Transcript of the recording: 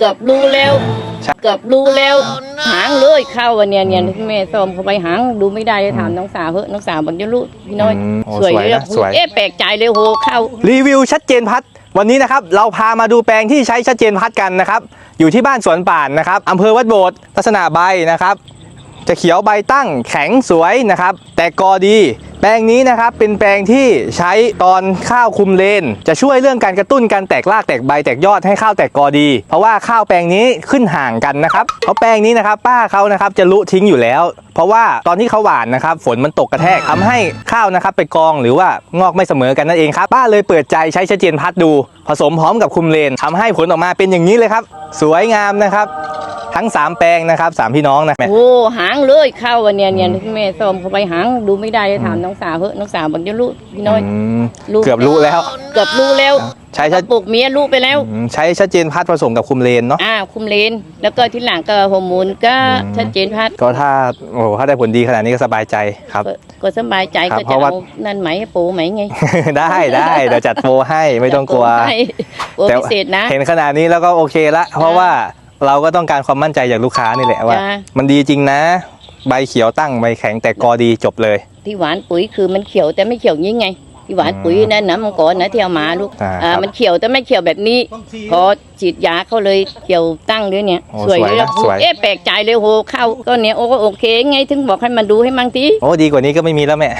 เกือบรู้แล้วใช่เกือบรู้แล้วหางเลยเข้าวันเนี้ยเนี่ยแม่ส้มเข้าไปหางดูไม่ได้เลยถามน้องสาวเฮ้ยน้องสาวบอกจะรู้พี่น้อยอืมโอ้สวยสวยเลยนะสวย เอ๊ะแปลกใจเลยโหเข้า รีวิวชัดเจนพัด วันนี้นะครับเราพามาดูแปลงที่ใช้ชัดเจนพัดกันนะครับ อยู่ที่บ้านสวนป่านนะครับอำเภอวัดโบดลักษณะใบนะครับ จะเขียวใบตั้งแข็งสวยนะครับ แต่กอดี แปลงนี้นะครับเป็นแปลงที่ใช้ตอนข้าวคุมเลน จะช่วยเรื่องการกระตุ้นการแตกรากแตกใบแตกยอดให้ข้าวแตกกอดี เพราะว่าข้าวแปลงนี้ขึ้นห่างกันนะครับเพราะแปลงนี้นะครับป้าเขานะครับจะลุทิ้งอยู่แล้ว เพราะว่าตอนที่เขาหวานนะครับฝนมันตกกระแทกทำให้ข้าวนะครับไปกองหรือว่างอกไม่เสมอกันนั่นเองครับป้าเลยเปิดใจใช้ชเจนพัดดู ผสมพร้อมกับคุมเลนทำให้ผลออกมาเป็นอย่างนี้เลยครับ สวยงามนะครับ ทั้งสามแปลงนะครับสามพี่น้องนะโอ้หางเลยเข้าวันเนี้ยเนี่ยแม่ส้มเข้าไปหางดูไม่ได้เลยถามน้องสาวเฮ้ยน้องสาวบอกจะรู้พี่น้อย อืมรู้เกือบรู้แล้ว เกือบรู้แล้วใช้ชัดปลูกเมียรู้ไปแล้ว อืมใช้ชัดเจนพัดผสมกับคุมเลนเนาะ อ่าคุมเลน แล้วก็ที่หลังก็ฮอร์โมนก็อืม ชัดเจนพัดก็ถ้าโอ้โหถ้าได้ผลดีขนาดนี้ก็สบายใจครับ ก็ก็สบายใจครับก็เพจะราะว่า เอานั่นไหมให้ปูไหมไงได้ได้เดี๋ยวจัดโปรให้ไม่ต้องกลัวให้โปรพิเศษนะ เห็นขนาดนี้แล้วก็โอเคละ เพราะว่า เราก็ต้องการความมั่นใจจากลูกค้านี่แหละว่า จ้ะ มันดีจริงนะ ใบเขียวตั้งใบแข็งแต่กอดีจบเลย ที่หวานปุ๋ยคือมันเขียวแต่ไม่เขียวยิ่งไง ที่หวานปุ๋ยนั่นนะมังกรนะที่เอามาลูกอ่าอ่าครับมันเขียวแต่ไม่เขียวแบบนี้ พอฉีดยาเขาเลยเขียวตั้งด้วยเนี่ยโอ้สวยสวยเลยนะสวย เอ๊ะแปลกใจเลยโหเข้าก็เนี่ยโอ้ก็โอเคไงถึงบอกให้มันดูให้มั่งที โอ้ดีกว่านี้ก็ไม่มีแล้วแม่